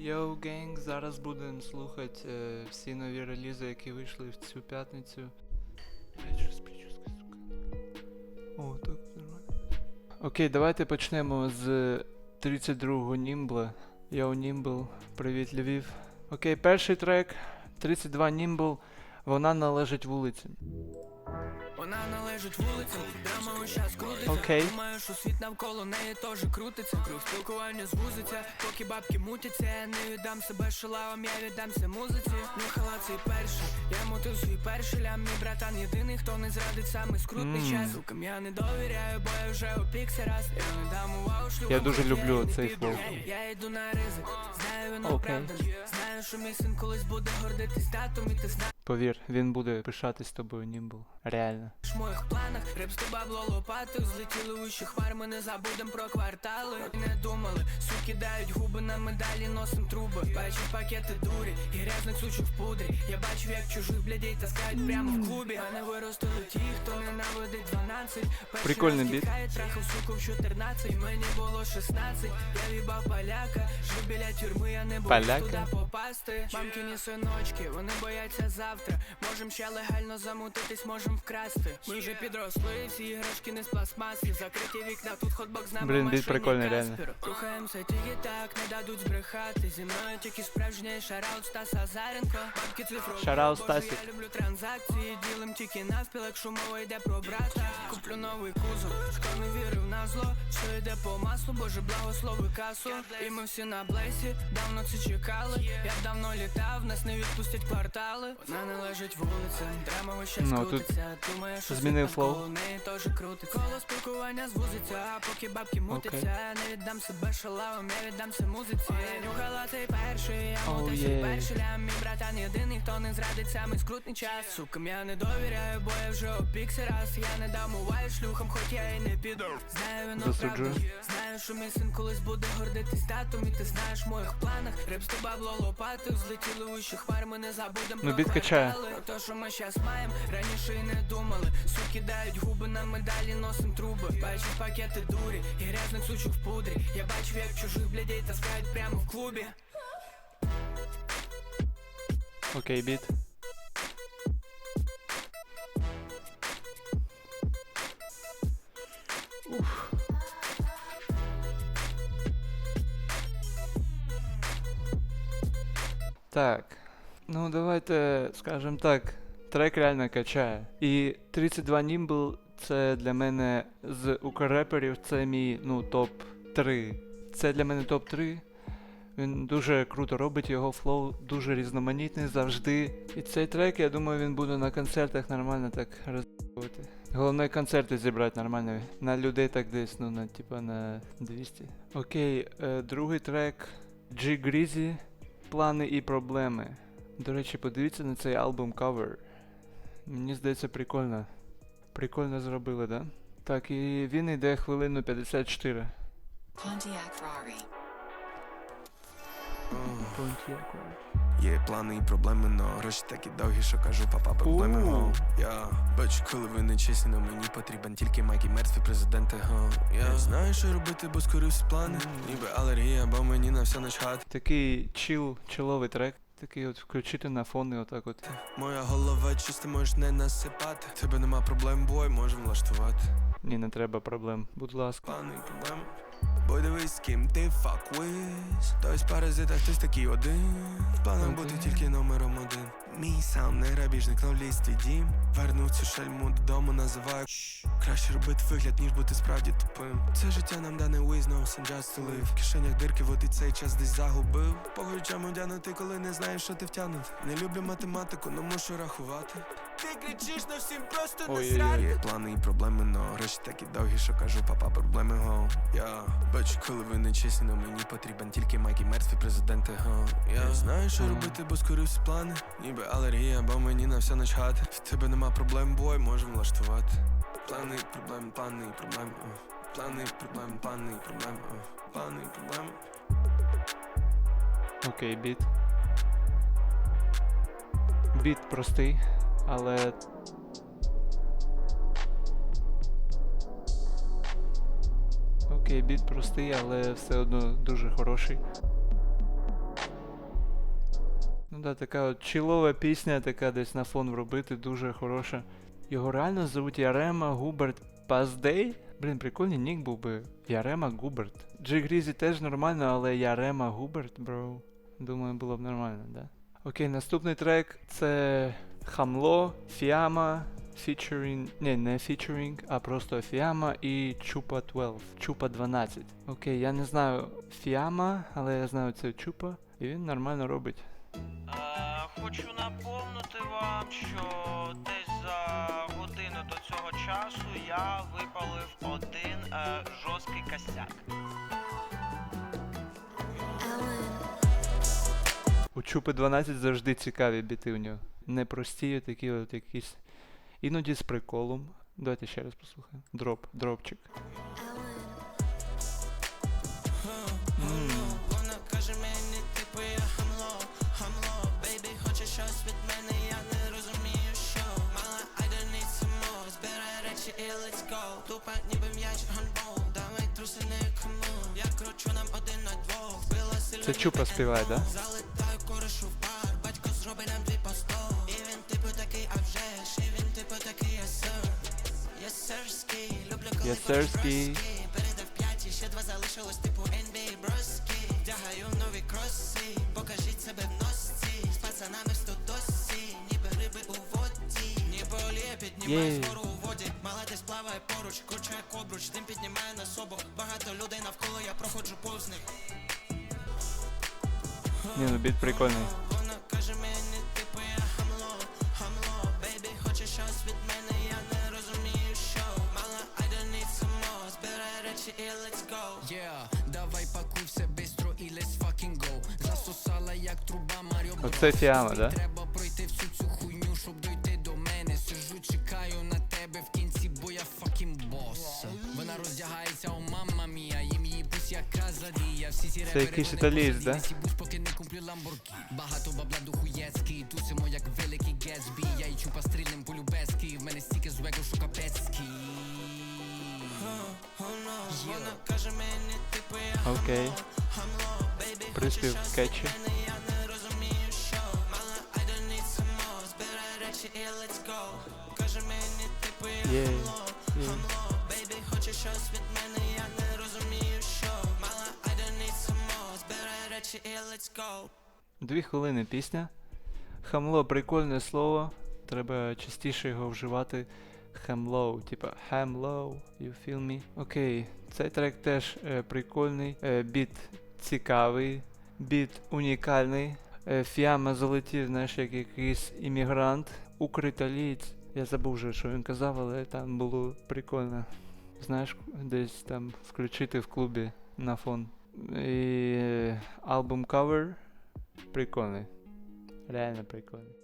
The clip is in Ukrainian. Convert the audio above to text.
Йоу, генг, зараз будемо слухати е, всі нові релізи, які вийшли в цю п'ятницю. О, так нормально. Окей, давайте почнемо з 32-го Німбла. Йоу, Німбл, привіт, Львів. Окей, перший трек 32 Німбл. Вона належить вулиці. Вона належить вулицям, прямо час крутиться. Думаю, що світ навколо неї теж крутиться. Круг спілкування звузиться, поки бабки мутяться. Я не віддам себе шалавам, я віддамся музиці. Нюхала цей перший, я мотив свій перший лям. Мій братан єдиний, хто не зрадить самий скрутний час. Сукам я не довіряю, бо я вже опікся раз. Я не дам увагу шлюбу. Я дуже люблю цей флоу. Я, йду на ризик, знаю він Окей. оправданий. Знаю, що мій син колись буде гордитись татом, і ти знаєш. Повір, він буде пишатись тобою, Німбл. Реально. В моїх планах репсти бабло лопати Злетіли вище хмар, ми не забудем про квартали. Не думали, суки дають губи на медалі, носим труби. Бачив пакети дурі і грязних сучок в пудрі. Я бачив, як чужих блядей таскають прямо в клубі. А не виростили ті, хто ненавидить 12 Перший Прикольний біт. трахав суку в 14 Мені було 16, я в'їбав поляка. Жив біля тюрми, я не боюсь туди попасти. Мамкині синочки, вони бояться завтра. Можем ще легально замутитись, можем вкрасти. Ми вже підросли, всі іграшки не з пластмаси Закриті вікна, тут хотбок з нами Блін, біт прикольний, реально. Рухаємося тільки так, не дадуть збрехати. Зі мною тільки справжній шараут Стас Азаренко. Бабки цифрові, Шараут боже, я люблю транзакції. Ділим тільки навпіл, якщо мова йде про брата. Куплю новий кузов, шкода не вірив на зло. Все йде по маслу, боже благослови касу. І ми всі на блесі, давно це чекали. Я давно літав, нас не відпустять квартали Ну, тут що змінив флоу. Коло спілкування звузиться, поки бабки мутяться. Окей. Не віддам себе шалавам, я віддамся музиці. Нюхала цей перший, я свій перший лям. Мій братан єдиний, хто не зрадить самий скрутний час. Сукам я не довіряю, бо я вже опікся раз. Я не дам уваги шлюхам, хоч я і не піду. Знаю він Засуджую. Знаю, що мій син колись буде гордитись татом І ти знаєш в моїх планах. Репсти бабло лопати, злетіли вище хмар Ми не забудем Ну, про біт качає. квартали. Про те, що ми щас маєм, раніше і не думали Суки дають губи на медалі, носим труби Бачив пакети дурі і грязних сучок в пудрі Я бачив, як чужих блядей таскають прямо в клубі Окей, біт. Уф. Так. Ну, давайте скажем так. Трек реально качає. І 32 Nimble це для мене з укреперів це мій ну, топ-3. Це для мене топ-3. Він дуже круто робить, його флоу дуже різноманітний завжди. І цей трек, я думаю, він буде на концертах нормально так розбувати. Головне концерти зібрати нормально. На людей так десь, ну на типа на 200. Окей, е, другий трек G Greasy. Плани і проблеми. До речі, подивіться на цей альбом кавер. Мені здається, прикольно. Прикольно зробили, да? Так, і він йде хвилину 54. Pontiac Ferrari. Є плани і проблеми, но гроші такі довгі, що кажу, папа, проблеми го. Я бачу, коли ви не чесні, но мені потрібен тільки майк і мертві президенти, го. Я знаю, що робити, бо скорився плани. Ніби алергія, бо мені на все начхати. Такий чил, чиловий трек. Такий от включити на фон і отак от. Моя голова чиста, можеш не насипати. Тебе нема проблем, бой, можемо влаштувати. Ні, не треба проблем. Будь ласка. Плани і проблеми. Бой дивись, з ким ти with. Той з паразита, хтось такий один. Планом бути тільки номером один. Мій сам не грабіжник, но вліз твій дім. Вернув цю шальму додому, називаю. Краще робити вигляд, ніж бути справді тупим. Це життя нам дане no sin just to live. В кишенях дирки, і цей час десь загубив. Погорячам одягнути, коли не знаєш, що ти втягнув. Не люблю математику, но мушу рахувати. Ти кричиш на всім просто насрати Є плани і проблеми, но гроші такі довгі, що кажу, папа, проблеми го Я бачу, коли ви не чесні, но мені потрібен тільки майк і мертві президенти го Я знаю, що робити, бо скорився плани Ніби алергія, бо мені на все начхати В тебе нема проблем, бой, можем влаштувати Плани, проблеми, плани, проблеми о. Плани, проблеми, плани, проблеми о. Плани, проблеми Окей, біт. Біт простий, але. Окей, біт простий, але все одно дуже хороший. Ну да, така от чилова пісня, така десь на фон вробити, дуже хороша. Його реально звуть Ярема Губерт Паздей. Блін, прикольний нік був би. Ярема Губерт. Джи Грізі теж нормально, але Ярема Губерт, бро. Думаю, було б нормально, да? Окей, наступний трек це Хамло, Фіама, featuring, не, не featuring, а просто Фіама і Чупа 12. Чупа 12. Окей, я не знаю Фіама, але я знаю це Чупа, і він нормально робить. Е, Хочу напомнити вам, що десь за годину до цього часу я випалив один е, жорсткий косяк. У Чупи 12 завжди цікаві біти у нього. Непрості, такі от якісь. Іноді з приколом. Давайте ще раз послухаємо. Дроп, дропчик. Тупа ніби м'яч гандбол, давай труси не кому, я кручу нам один на двох, Це Чупа співає, да? П'ять, і ще два залишилось типу NBA броски Вдягаю нові кроси, покажіть себе в носці З пацанами в студосі, ніби риби у воді Ніби олія піднімає вгору у воді Мала десь плаває поруч, кручує кобруч Дим піднімає на собу, багато людей навколо, я проходжу повз них Ні, ну біт прикольний. Оце Фіама, да? Треба пройти всю цю хуйню, щоб дойти до мене Сижу, чекаю на тебе в кінці, бо я fucking бос Вона роздягається, о мама мія Їм її пусть як казадія Всі ці репери, якийсь італієць, да? Сібусь, поки не куплю ламборгі Багато бабла духуєцький Тусимо як великий Гетсбі Я й чупа стрільним по любецький В мене стільки звеку, що капецький Окей. Приспів кетчі. Каже мені, типу я хамло, хамло, бейбі, хоче щось від мене, я не розумію, що мала, I don't need some more, збирай речі і let's go Дві хвилини пісня. Хамло прикольне слово. Треба частіше його вживати. Хамлоу, типа хамлоу, you feel me? Окей, цей трек теж е, прикольний. Е, біт цікавий, біт унікальний. Е, Фіама залетів, знаєш, як якийсь іммігрант, укриталієць. Я забув вже, що він казав, але там було прикольно. Знаєш, десь там включити в клубі на фон. І е, альбом кавер Прикольний. Реально прикольний.